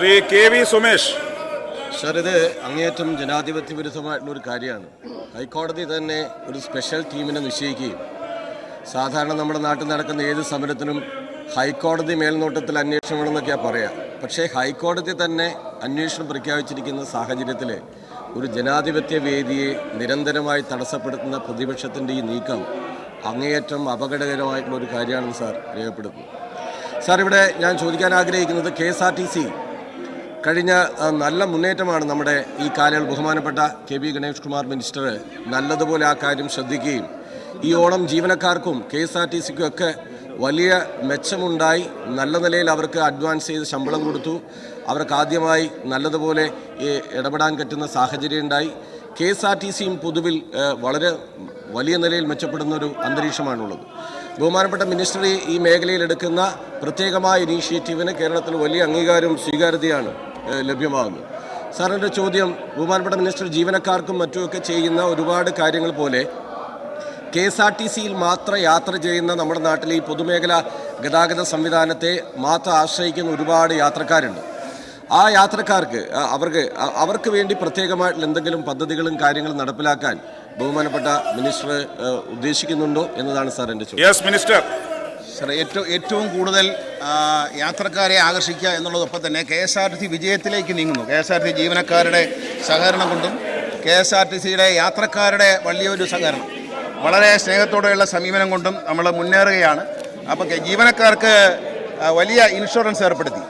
Shri K V Sumesh. Sir ഇത് അങ്ങേയറ്റം ജനാധിപത്യ വിരുദ്ധമായിട്ടുള്ള ഒരു കാര്യമാണ്. ഹൈക്കോടതി തന്നെ ഒരു സ്പെഷ്യൽ ടീമിനെ നിശ്ചയിക്കുകയും സാധാരണ നമ്മുടെ നാട്ടിൽ നടക്കുന്ന ഏത് സമരത്തിനും ഹൈക്കോടതി മേൽനോട്ടത്തിൽ അന്വേഷണം വേണമെന്നൊക്കെയാണ് പറയാം. പക്ഷേ ഹൈക്കോടതി തന്നെ അന്വേഷണം പ്രഖ്യാപിച്ചിരിക്കുന്ന സാഹചര്യത്തിൽ ഒരു ജനാധിപത്യ വേദിയെ നിരന്തരമായി തടസ്സപ്പെടുത്തുന്ന പ്രതിപക്ഷത്തിന്റെ ഈ നീക്കം അങ്ങേയറ്റം അപകടകരമായിട്ടുള്ള ഒരു കാര്യമാണെന്ന് സാർ രേഖപ്പെടുത്തുന്നു. സാർ ഇവിടെ ഞാൻ ചോദിക്കാൻ ആഗ്രഹിക്കുന്നത് K S R T C കഴിഞ്ഞ നല്ല മുന്നേറ്റമാണ് നമ്മുടെ ഈ കാലയളവ് ബഹുമാനപ്പെട്ട K V Ganesh Kumar minister നല്ലതുപോലെ ആ കാര്യം ശ്രദ്ധിക്കുകയും ഈ ഓണം ജീവനക്കാർക്കും കെ എസ് ആർ ടി സിക്കും ഒക്കെ വലിയ മെച്ചമുണ്ടായി. നല്ല നിലയിൽ അവർക്ക് അഡ്വാൻസ് ചെയ്ത് ശമ്പളം കൊടുത്തു. അവർക്ക് ആദ്യമായി നല്ലതുപോലെ ഇടപെടാൻ പറ്റുന്ന സാഹചര്യം ഉണ്ടായി. കെ എസ് ആർ ടി സിയും പൊതുവിൽ വളരെ വലിയ നിലയിൽ മെച്ചപ്പെടുന്ന ഒരു അന്തരീക്ഷമാണുള്ളത്. ബഹുമാനപ്പെട്ട മിനിസ്റ്ററി ഈ മേഖലയിൽ എടുക്കുന്ന പ്രത്യേകമായ ഇനീഷ്യേറ്റീവിന് കേരളത്തിൽ വലിയ അംഗീകാരവും സ്വീകാര്യതയാണ് ലഭ്യമാകുന്നത് സാറിന്റെ ചോദ്യം ബഹുമാനപ്പെട്ട മിനിസ്റ്റർ ജീവനക്കാർക്കും മറ്റുമൊക്കെ ചെയ്യുന്ന ഒരുപാട് കാര്യങ്ങൾ പോലെ കെ എസ് ആർ ടി സിയിൽ മാത്രം യാത്ര ചെയ്യുന്ന നമ്മുടെ നാട്ടിലെ ഈ പൊതുമേഖല ഗതാഗത സംവിധാനത്തെ മാത്രം ആശ്രയിക്കുന്ന ഒരുപാട് യാത്രക്കാരുണ്ട്. ആ യാത്രക്കാർക്ക് അവർക്ക് അവർക്ക് വേണ്ടി പ്രത്യേകമായിട്ടുള്ള എന്തെങ്കിലും പദ്ധതികളും കാര്യങ്ങളും നടപ്പിലാക്കാൻ ബഹുമാനപ്പെട്ട മിനിസ്റ്റർ ഉദ്ദേശിക്കുന്നുണ്ടോ എന്നതാണ് സാർ എന്റെ ചോദ്യം. മിനിസ്റ്റർ സാർ ഏറ്റവും ഏറ്റവും കൂടുതൽ യാത്രക്കാരെ ആകർഷിക്കുക എന്നുള്ളതൊപ്പം തന്നെ K S R T C വിജയത്തിലേക്ക് നീങ്ങുന്നു. കെ എസ് ആർ ടി ജീവനക്കാരുടെ സഹകരണം കൊണ്ടും കെ എസ് ആർ ടി സിയുടെ യാത്രക്കാരുടെ വലിയൊരു സഹകരണം. വളരെ സ്നേഹത്തോടെയുള്ള സമീപനം കൊണ്ടും നമ്മൾ മുന്നേറുകയാണ്. അപ്പോൾ ജീവനക്കാർക്ക് വലിയ ഇൻഷുറൻസ് ഏർപ്പെടുത്തി.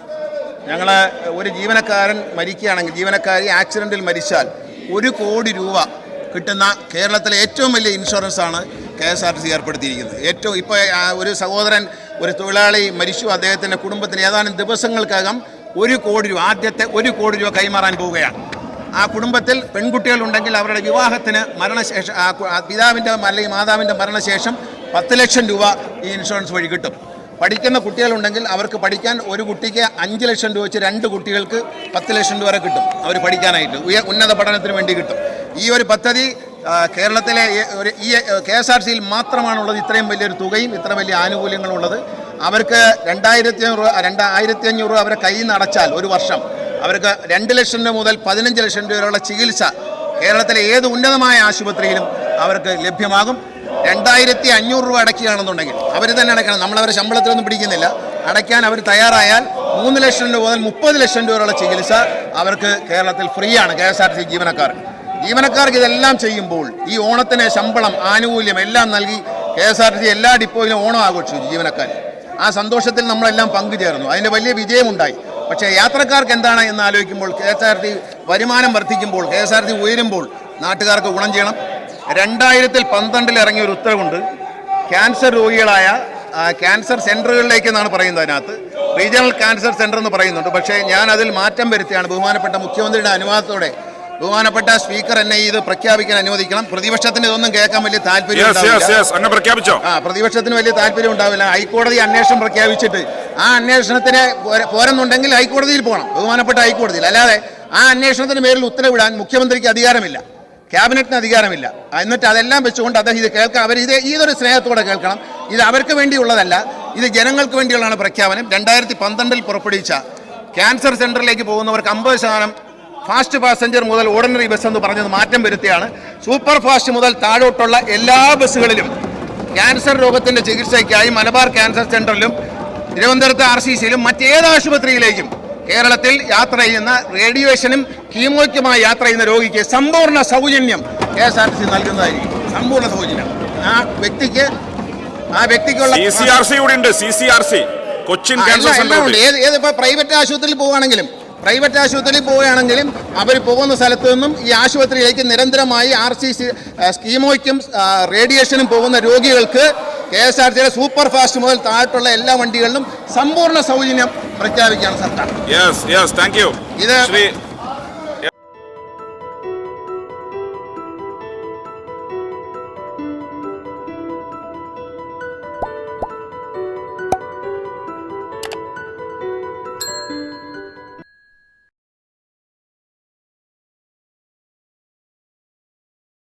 ഞങ്ങൾ ഒരു ജീവനക്കാരൻ മരിക്കുകയാണെങ്കിൽ ജീവനക്കാരി ആക്സിഡന്റിൽ മരിച്ചാൽ ഒരു കോടി രൂപ കിട്ടുന്ന കേരളത്തിലെ ഏറ്റവും വലിയ ഇൻഷുറൻസ് ആണ് K S R T C ഏർപ്പെടുത്തിയിരിക്കുന്നത്. ഏറ്റവും ഇപ്പോൾ ഒരു സഹോദരൻ ഒരു തൊഴിലാളി മരിച്ചു അദ്ദേഹത്തിന്റെ കുടുംബത്തിന് ഏതാനും ദിവസങ്ങൾക്കകം ഒരു കോടി രൂപ ആദ്യത്തെ ഒരു കോടി രൂപ കൈമാറാൻ പോവുകയാണ്. ആ കുടുംബത്തിൽ പെൺകുട്ടികളുണ്ടെങ്കിൽ അവരുടെ വിവാഹത്തിന് മരണശേഷം പിതാവിന്റെ അല്ലെങ്കിൽ മാതാവിന്റെ മരണശേഷം പത്ത് ലക്ഷം രൂപ ഈ ഇൻഷുറൻസ് വഴി കിട്ടും. പഠിക്കുന്ന കുട്ടികളുണ്ടെങ്കിൽ അവർക്ക് പഠിക്കാൻ ഒരു കുട്ടിക്ക് അഞ്ച് ലക്ഷം രൂപ വെച്ച് രണ്ട് കുട്ടികൾക്ക് പത്ത് ലക്ഷം രൂപ വരെ കിട്ടും. അവർ പഠിക്കാനായിട്ട്. ഉന്നത പഠനത്തിന് വേണ്ടി കിട്ടും. ഈ ഒരു പദ്ധതി കേരളത്തിലെ ഒരു ഈ കെ എസ് ആർ സിയിൽ മാത്രമാണുള്ളത്. ഇത്രയും വലിയൊരു തുകയും ഇത്ര വലിയ ആനുകൂല്യങ്ങളും ഉള്ളത് അവർക്ക് രണ്ടായിരത്തി അഞ്ഞൂറ് രണ്ടായിരത്തി അഞ്ഞൂറ് അവരെ കയ്യിൽ നിന്ന് അടച്ചാൽ ഒരു വർഷം. അവർക്ക് രണ്ട് ലക്ഷം രൂപ മുതൽ പതിനഞ്ച് ലക്ഷം രൂപ വരെയുള്ള ചികിത്സ കേരളത്തിലെ ഏത് ഉന്നതമായ ആശുപത്രിയിലും അവർക്ക് ലഭ്യമാകും. രണ്ടായിരത്തി അഞ്ഞൂറ് രൂപ അടയ്ക്കുകയാണെന്നുണ്ടെങ്കിൽ അവർ തന്നെ അടയ്ക്കണം. നമ്മളവരെ ശമ്പളത്തിലൊന്നും പിടിക്കുന്നില്ല. അടയ്ക്കാൻ അവർ തയ്യാറായാൽ മൂന്ന് ലക്ഷം രൂപ മുതൽ മുപ്പത് ലക്ഷം രൂപ വരെയുള്ള ചികിത്സ അവർക്ക് കേരളത്തിൽ ഫ്രീ ആണ് കെ എസ് ആർ സി ജീവനക്കാർക്ക്. ജീവനക്കാർക്ക് ഇതെല്ലാം ചെയ്യുമ്പോൾ ഈ ഓണത്തിന് ശമ്പളം ആനുകൂല്യം എല്ലാം നൽകി K S R T C എല്ലാ ഡിപ്പോയിലും ഓണം ആഘോഷിച്ചു ജീവനക്കാർ. ആ സന്തോഷത്തിൽ നമ്മളെല്ലാം പങ്കുചേർന്നു. അതിന്റെ വലിയ വിജയമുണ്ടായി. പക്ഷേ യാത്രക്കാർക്ക് എന്താണ് എന്ന് ആലോചിക്കുമ്പോൾ കെ എസ് ആർ ടി വരുമാനം വർദ്ധിക്കുമ്പോൾ കെ എസ് ആർ ടി ഉയരുമ്പോൾ നാട്ടുകാർക്ക് ഗുണം ചെയ്യണം. രണ്ടായിരത്തിൽ പന്ത്രണ്ടിൽ ഇറങ്ങിയ ഒരു ഉത്തരവുണ്ട്. ക്യാൻസർ രോഗികളായ ക്യാൻസർ സെന്ററുകളിലേക്ക് എന്നാണ് പറയുന്നത് അതിനകത്ത്. റീജിയണൽ ക്യാൻസർ സെന്റർ എന്ന് പറയുന്നുണ്ട്. പക്ഷേ ഞാൻ അതിൽ മാറ്റം വരുത്തിയാണ് ബഹുമാനപ്പെട്ട മുഖ്യമന്ത്രിയുടെ അനുവാദത്തോടെ. ബഹുമാനപ്പെട്ട സ്പീക്കർ എന്നെ ഇത് പ്രഖ്യാപിക്കാൻ അനുവദിക്കണം. പ്രതിപക്ഷത്തിന് ഇതൊന്നും കേൾക്കാൻ വലിയ താല്പര്യം പ്രഖ്യാപിച്ചോ? ആ പ്രതിപക്ഷത്തിന് വലിയ താല്പര്യം ഉണ്ടാവില്ല. ഹൈക്കോടതി അന്വേഷണം പ്രഖ്യാപിച്ചിട്ട് ആ അന്വേഷണത്തിന് പോര- പോരെന്നുണ്ടെങ്കിൽ ഹൈക്കോടതിയിൽ പോകണം. ബഹുമാനപ്പെട്ട ഹൈക്കോടതിയിൽ. അല്ലാതെ ആ അന്വേഷണത്തിന് പേരിൽ ഉത്തരവിടാൻ മുഖ്യമന്ത്രിക്ക് അധികാരമില്ല. ക്യാബിനറ്റിന് അധികാരമില്ല. എന്നിട്ട് അതെല്ലാം വെച്ചുകൊണ്ട് അദ്ദേഹം ഇത് കേൾക്കാം അവർ ഇത് ഇതൊരു സ്നേഹത്തോടെ കേൾക്കണം. ഇത് അവർക്ക് വേണ്ടിയുള്ളതല്ല. ഇത് ജനങ്ങൾക്ക് വേണ്ടിയുള്ളതാണ് പ്രഖ്യാപനം. രണ്ടായിരത്തി പന്ത്രണ്ടിൽ പുറപ്പെടുവിച്ച ക്യാൻസർ സെന്ററിലേക്ക് പോകുന്നവർക്ക് അമ്പത് ശതമാനം ഫാസ്റ്റ് പാസഞ്ചർ മുതൽ ഓർഡിനറി ബസ് എന്ന് പറഞ്ഞത് മാറ്റം വരുത്തിയാണ്. സൂപ്പർ ഫാസ്റ്റ് മുതൽ താഴോട്ടുള്ള എല്ലാ ബസ്സുകളിലും ക്യാൻസർ രോഗത്തിന്റെ ചികിത്സയ്ക്കായി മലബാർ ക്യാൻസർ സെന്ററിലും തിരുവനന്തപുരത്ത് ആർ സി സിയിലും മറ്റേത് ആശുപത്രിയിലേക്കും കേരളത്തിൽ യാത്ര ചെയ്യുന്ന റേഡിയേഷനും കീമോയ്ക്കുമായി യാത്ര ചെയ്യുന്ന രോഗിക്ക് സമ്പൂർണ സൗജന്യം K S R T C നൽകുന്നതായിരിക്കും. സമ്പൂർണ സൗജന്യം. ആ വ്യക്തിക്ക് ആ വ്യക്തിക്കുള്ള സി സി ആർ സി കൂടി ഉണ്ട്. C C R C. Cochin ഏത് ഏത് പ്രൈവറ്റ് ആശുപത്രിയിൽ പോവുകയാണെങ്കിലും പ്രൈവറ്റ് ആശുപത്രിയിൽ പോവുകയാണെങ്കിലും അവർ പോകുന്ന സ്ഥലത്തു നിന്നും ഈ ആശുപത്രിയിലേക്ക് നിരന്തരമായി ആർ സി സി സ്കീമോയ്ക്കും റേഡിയേഷനും പോകുന്ന രോഗികൾക്ക് കെ എസ് ആർ ടിയുടെ സൂപ്പർ ഫാസ്റ്റ് മുതൽ താഴെയുള്ള എല്ലാ വണ്ടികളിലും സമ്പൂർണ സൗജന്യം പ്രഖ്യാപിക്കുകയാണ് സർക്കാർ. ഇത്